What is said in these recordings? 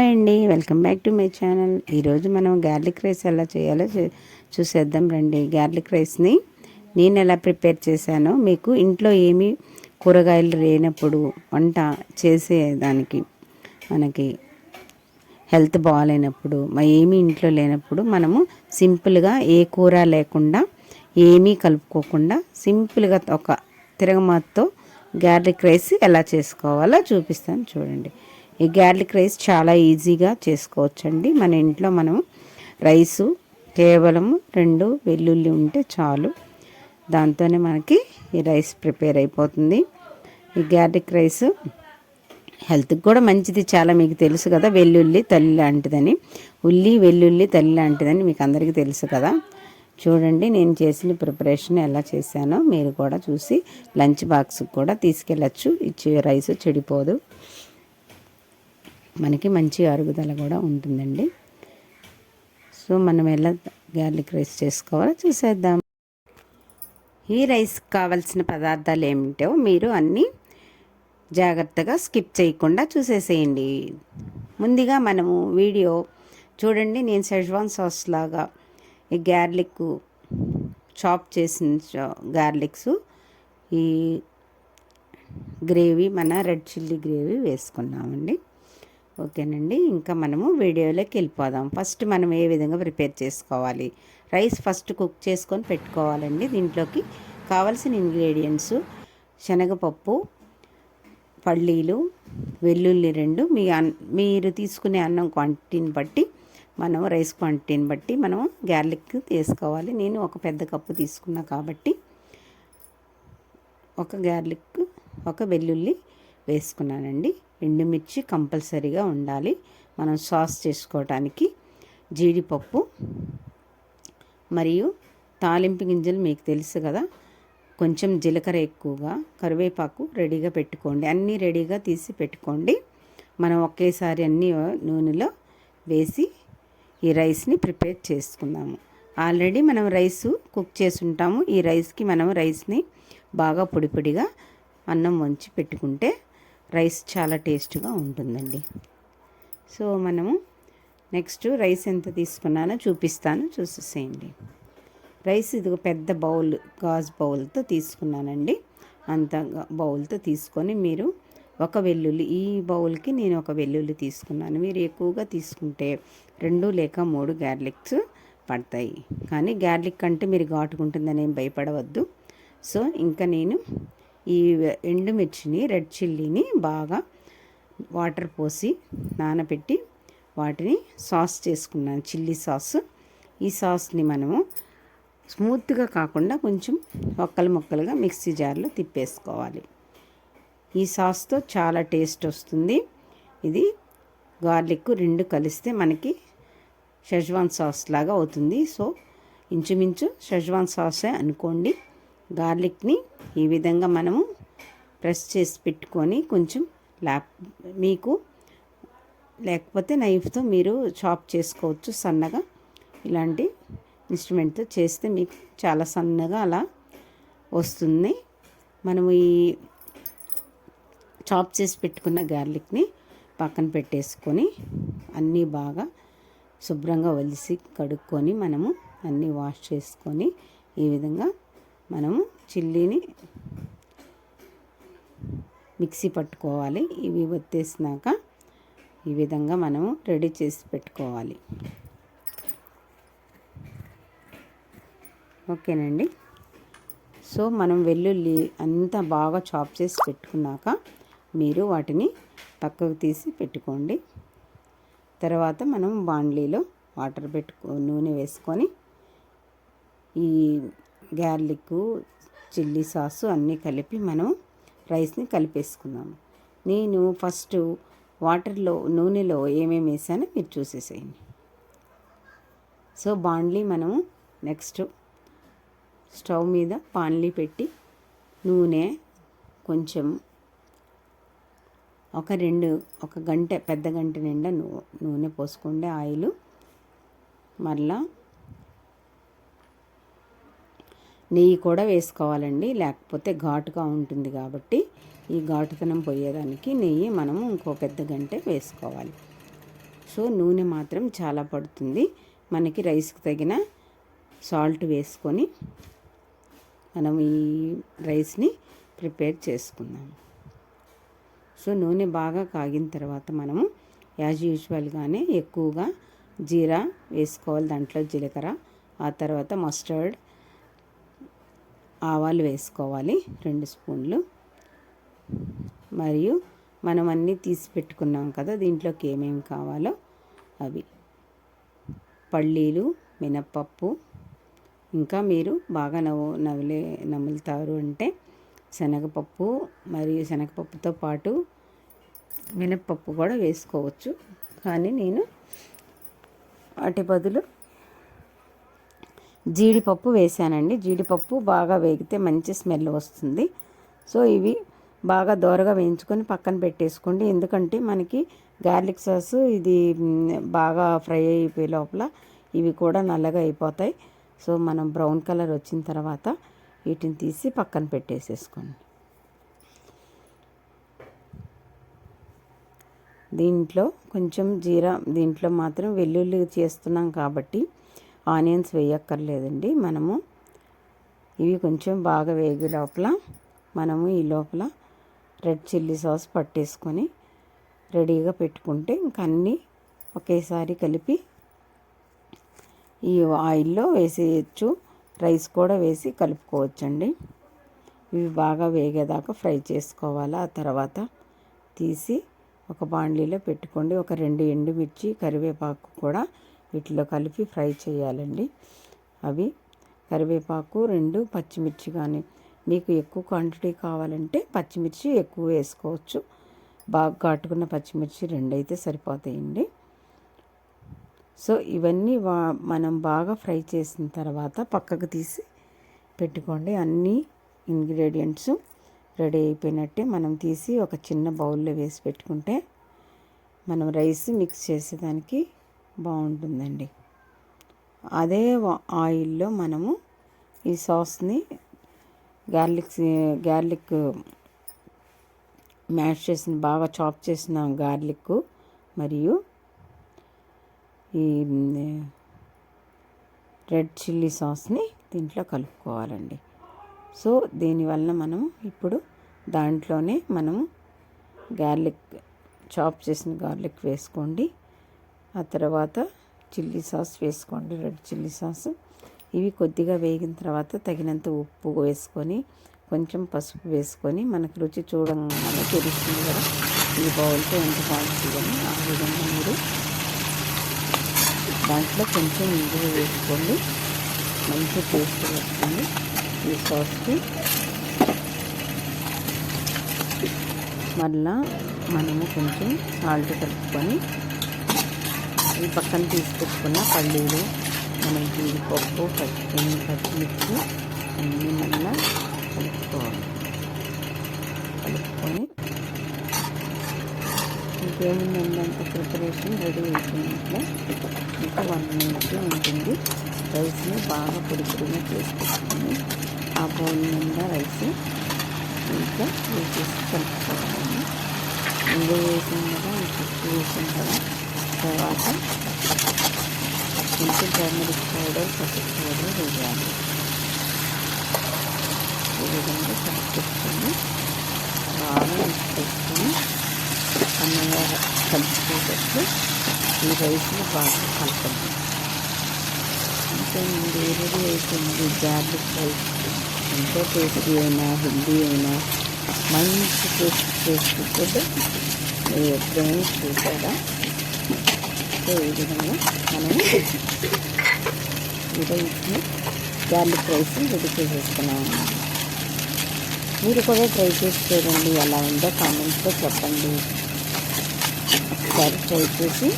Hi అండి. Welcome back to my channel. ఈరోజు మనం గార్లిక్ రైస్ ఎలా చేయాలో చూసేద్దాం రండి. గార్లిక్ రైస్ని నేను ఎలా ప్రిపేర్ చేశానో మీకు ఇంట్లో ఏమి కూరగాయలు లేనప్పుడు వంట చేసేదానికి మనకి హెల్త్ బాగాలేనప్పుడు ఏమీ ఇంట్లో లేనప్పుడు మనము సింపుల్గా ఏ కూర లేకుండా ఏమీ కలుపుకోకుండా సింపుల్గా ఒక తిరగమాతతో గార్లిక్ రైస్ ఎలా చేసుకోవాలో చూపిస్తాను చూడండి. ఈ గార్లిక్ రైస్ చాలా ఈజీగా చేసుకోవచ్చండి. మన ఇంట్లో మనం రైసు కేవలం రెండు వెల్లుల్లి ఉంటే చాలు. దాంతోనే మనకి ఈ రైస్ ప్రిపేర్ అయిపోతుంది. ఈ గార్లిక్ రైస్ హెల్త్కి కూడా మంచిది. చాలా మీకు తెలుసు కదా వెల్లుల్లి తల్లి లాంటిదని. ఉల్లి వెల్లుల్లి తల్లి లాంటిదని మీకు అందరికీ తెలుసు కదా. చూడండి నేను చేసిన ప్రిపరేషన్ ఎలా చేశానో మీరు కూడా చూసి లంచ్ బాక్స్కి కూడా తీసుకెళ్ళచ్చు. ఇచ్చే రైస్ చెడిపోదు. మనకి మంచి అరుగుదల కూడా ఉంటుందండి. సో మనం ఎలా గార్లిక్ రైస్ చేసుకోవాలో చూసేద్దాం. ఈ రైస్ కావాల్సిన పదార్థాలు ఏమిటో మీరు అన్నీ జాగ్రత్తగా స్కిప్ చేయకుండా చూసేసేయండి. ముందుగా మనము వీడియో చూడండి. నేను షెజ్వాన్ సాస్ లాగా ఈ గార్లిక్ చాప్ చేసిన గార్లిక్స్ ఈ గ్రేవీ మన రెడ్ చిల్లీ గ్రేవీ వేసుకున్నామండి. ఓకేనండి. ఇంకా మనము వీడియోలోకి వెళ్ళిపోదాం. ఫస్ట్ మనం ఏ విధంగా ప్రిపేర్ చేసుకోవాలి? రైస్ ఫస్ట్ కుక్ చేసుకొని పెట్టుకోవాలండి. దీంట్లోకి కావలసిన ఇంగ్రీడియంట్స్ శనగపప్పు పల్లీలు వెల్లుల్లి రెండు మీ అన్ మీరు తీసుకునే అన్నం క్వాంటిటీని బట్టి మనం రైస్ క్వాంటిటీని బట్టి మనం గార్లిక్ తీసుకోవాలి. నేను ఒక పెద్ద కప్పు తీసుకున్నా కాబట్టి ఒక గార్లిక్ ఒక వెల్లుల్లి వేసుకున్నానండి. ఎండుమిర్చి కంపల్సరీగా ఉండాలి. మనం సాస్ చేసుకోవటానికి జీడిపప్పు మరియు తాలింపు గింజలు మీకు తెలుసు కదా. కొంచెం జీలకర్ర ఎక్కువగా కరివేపాకు రెడీగా పెట్టుకోండి. అన్నీ రెడీగా తీసి పెట్టుకోండి. మనం ఒకేసారి అన్నీ నూనెలో వేసి ఈ రైస్ని ప్రిపేర్ చేసుకుందాము. ఆల్రెడీ మనం రైస్ కుక్ చేసి ఉంటాము ఈ రైస్కి మనం రైస్ని బాగా పొడి పొడిగా అన్నం వంచి పెట్టుకుంటే రైస్ చాలా టేస్ట్గా ఉంటుందండి. సో మనము నెక్స్ట్ రైస్ ఎంత తీసుకున్నానో చూపిస్తాను. చూసేసేయండి. రైస్ ఇది పెద్ద బౌల్ గాజ్ బౌల్తో తీసుకున్నానండి. అంత బౌల్తో తీసుకొని మీరు ఒక వెల్లుల్లి ఈ బౌల్కి నేను ఒక వెల్లుల్లి తీసుకున్నాను. మీరు ఎక్కువగా తీసుకుంటే రెండు లేక మూడు గార్లిక్స్ పడతాయి. కానీ గార్లిక్ అంటే మీరు ఘాటుకుంటుందని ఏం భయపడవద్దు. సో ఇంకా నేను ఈ ఎండుమిర్చిని రెడ్ చిల్లీని బాగా వాటర్ పోసి నానబెట్టి వాటిని సాస్ చేసుకున్నాను చిల్లీ సాస్. ఈ సాస్ని మనము స్మూత్గా కాకుండా కొంచెం ఒక్కలు మొక్కలుగా మిక్సీ జార్లో తిప్పేసుకోవాలి. ఈ సాస్తో చాలా టేస్ట్ వస్తుంది. ఇది గార్లిక్ రెండు కలిస్తే మనకి షెజ్వాన్ సాస్ లాగా అవుతుంది. సో ఇంచుమించు షెజ్వాన్ సాసే అనుకోండి. గార్లిక్ని ఈ విధంగా మనము ప్రెస్ చేసి పెట్టుకొని కొంచెం ల్యాప్ మీకు లేకపోతే నైఫ్తో మీరు చాప్ చేసుకోవచ్చు సన్నగా. ఇలాంటి ఇన్స్ట్రుమెంట్తో చేస్తే మీకు చాలా సన్నగా అలా వస్తుంది. మనము ఈ చాప్ చేసి పెట్టుకున్న గార్లిక్ని పక్కన పెట్టేసుకొని అన్నీ బాగా శుభ్రంగా వలిసి కడుక్కొని మనము అన్నీ వాష్ చేసుకొని ఈ విధంగా మనము చిల్లీని మిక్సీ పట్టుకోవాలి. ఇవి ఒత్తేసినాక ఈ విధంగా మనము రెడీ చేసి పెట్టుకోవాలి. ఓకేనండి? సో మనం వెల్లుల్లి అంతా బాగా చాప్ చేసి పెట్టుకున్నాక మీరు వాటిని పక్కకు తీసి పెట్టుకోండి. తర్వాత మనం బాండ్లీలో వాటర్ పెట్టుకో నూనె వేసుకొని ఈ గార్లిక్ చిల్లీ సాసు అన్నీ కలిపి మనం రైస్ని కలిపేసుకుందాము. నేను ఫస్ట్ వాటర్లో నూనెలో ఏమేమి వేసానో మీరు చూసేసేయండి. సో బాండ్లీ మనము నెక్స్ట్ స్టవ్ మీద పాన్లీ పెట్టి నూనె కొంచెం ఒక రెండు ఒక గంట పెద్ద గంట నిండా నూనె పోసుకోండి ఆయిల్ మళ్ళా నెయ్యి కూడా వేసుకోవాలండి. లేకపోతే ఘాటుగా ఉంటుంది కాబట్టి ఈ ఘాటుతనం పోయేదానికి నెయ్యి మనము ఇంకో పెద్ద గంట వేసుకోవాలి. సో నూనె మాత్రం చాలా పడుతుంది. మనకి రైస్కి తగిన సాల్ట్ వేసుకొని మనం ఈ రైస్ని ప్రిపేర్ చేసుకుందాం. సో నూనె బాగా కాగిన తర్వాత మనము యాజ్ యూజువల్గానే ఎక్కువగా జీరా వేసుకోవాలి. దాంట్లో జీలకర్ర ఆ తర్వాత మస్టర్డ్ ఆవాలు వేసుకోవాలి రెండు స్పూన్లు. మరియు మనం అన్నీ తీసి పెట్టుకున్నాం కదా దీంట్లోకి ఏమేమి కావాలో అవి. పల్లీలు మినప్పప్పు. ఇంకా మీరు బాగా నవ్వు నవ్వులే నములుతారు అంటే శనగపప్పు మరియు శనగపప్పుతో పాటు మినప్పప్పు కూడా వేసుకోవచ్చు. కానీ నేను వాటి బదులు జీడిపప్పు వేసానండి జీడిపప్పు బాగా వేగితే మంచి స్మెల్ వస్తుంది. సో ఇవి బాగా దోరగా వేయించుకొని పక్కన పెట్టేసుకోండి. ఎందుకంటే మనకి గార్లిక్ సాస్ ఇది బాగా ఫ్రై అయిపోయే లోపల ఇవి కూడా నల్లగా అయిపోతాయి. సో మనం బ్రౌన్ కలర్ వచ్చిన తర్వాత వీటిని తీసి పక్కన పెట్టేసేసుకోండి. దీంట్లో కొంచెం జీరా దీంట్లో మాత్రం వెల్లుల్లి చేస్తున్నాం కాబట్టి ఆనియన్స్ వేయక్కర్లేదండి. మనము ఇవి కొంచెం బాగా వేగే లోపల మనము ఈ లోపల రెడ్ చిల్లీ సాస్ పట్టేసుకొని రెడీగా పెట్టుకుంటే ఇంక అన్నీ ఒకేసారి కలిపి ఈ ఆయిల్లో వేసేయచ్చు. రైస్ కూడా వేసి కలుపుకోవచ్చండి. ఇవి బాగా వేగేదాకా ఫ్రై చేసుకోవాలి? ఆ తర్వాత తీసి ఒక బాండ్లీలో పెట్టుకోండి. ఒక రెండు ఎండుమిర్చి కరివేపాకు కూడా వీటిలో కలిపి ఫ్రై చేయాలండి. అవి కరివేపాకు రెండు పచ్చిమిర్చి కానీ మీకు ఎక్కువ క్వాంటిటీ కావాలంటే పచ్చిమిర్చి ఎక్కువ వేసుకోవచ్చు. బాగా కాటుకున్న పచ్చిమిర్చి రెండు అయితే సరిపోతాయండి. సో ఇవన్నీ వా మనం బాగా ఫ్రై చేసిన తర్వాత పక్కకు తీసి పెట్టుకోండి. అన్ని ఇంగ్రీడియంట్స్ రెడీ అయిపోయినట్టే మనం తీసి ఒక చిన్న బౌల్లో వేసి పెట్టుకుంటే మనం రైస్ మిక్స్ చేసేదానికి బాగుంటుందండి. అదే ఆయిల్లో మనము ఈ సాస్ని గార్లిక్ గార్లిక్ మ్యాష్ చేసిన బాగా చాప్ చేసిన గార్లిక్ మరియు ఈ రెడ్ చిల్లీ సాస్ని దీంట్లో కలుపుకోవాలండి. సో దీనివల్ల మనం ఇప్పుడు దాంట్లోనే మనం గార్లిక్ చాప్ చేసిన గార్లిక్ వేసుకోండి. ఆ తర్వాత చిల్లీ సాస్ వేసుకోండి రెడ్ చిల్లీ సాస్. ఇవి కొద్దిగా వేగిన తర్వాత తగినంత ఉప్పు వేసుకొని కొంచెం పసుపు వేసుకొని మనకు రుచి చూడంగానే తెలుస్తుంది కదా ఈ బౌల్తో ఎంత బాగుంటుందని ఆ విధంగా మీరు దాంట్లో కొంచెం ఇంగువ వేసుకోండి. మంచి టేస్ట్ వస్తుంది ఈ సాస్కి. మళ్ళా మనము కొంచెం సాల్ట్ కలుపుకొని ఈ పక్కన తీసుకొచ్చుకున్న పల్లీలు మనం జీడిపప్పు పచ్చి పచ్చిమిర్చి అన్నీ మళ్ళీ కలుపుకోవాలి. కలుపుకొని ఇంకేముందంటే ప్రిపరేషన్ రెడీ అయిపోయినట్లే. ఇంకా వన్ మినిట్ ఉంటుంది. రైస్ని బాగా పొడి పొడిగా చేసుకుంటుంది ఆ బౌల్ నిండా రైస్ ఇంకా వేసేసి కలుపుకోవాలి. ముందు వేసిన కదా ఫస్ట్ వేసాం కదా. తర్వాత కొంచెం టర్మరిక్ పౌడర్ పసుపు పౌడర్ వేయాలి. ఈ విధంగా కలిపేసుకొని బాగా వేసుకొని అన్నగా కలుపుకోవచ్చు ఈ రైస్ని బాగా కలపండి. ఇంకా వేరేది అయిపోయింది గార్లిక్ రైస్ ఎంతో టేస్టీ అయినా హెల్దీ అయినా మంచి టేస్ట్ టేస్ట్ ఫుడ్ మీరు ఎప్పుడైనా చూసారా? సో ఈ విధంగా మనము ఈ గార్లిక్ రైస్ రెడీ చేసేసుకున్నాము. మీరు కూడా ట్రై చేసి చూడండి ఎలా ఉందో కామెంట్స్లో చెప్పండి. ఒకసారి ట్రై చేసి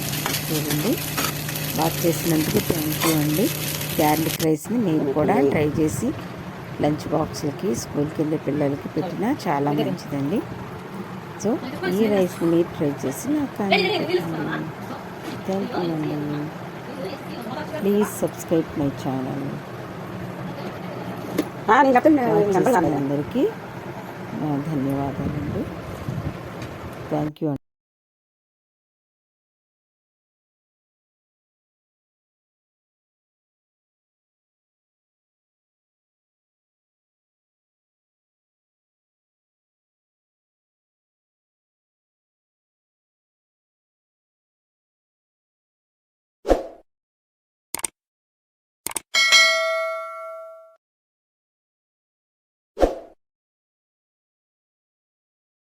చూడండి. వాచ్ చేసినందుకు థ్యాంక్ యూ అండి. గార్లిక్ రైస్ని మీరు కూడా ట్రై చేసి లంచ్ బాక్స్లకి స్కూల్కి వెళ్ళే పిల్లలకి పెట్టినా చాలా మంచిదండి. సో ఈ రైస్ని మీరు ట్రై చేసి నాకు పెట్టండి థ్యాంక్ యూ అండి ప్లీజ్ సబ్స్క్రైబ్ మై ఛానల్ అందరికీ. ధన్యవాదాలండి. Thank you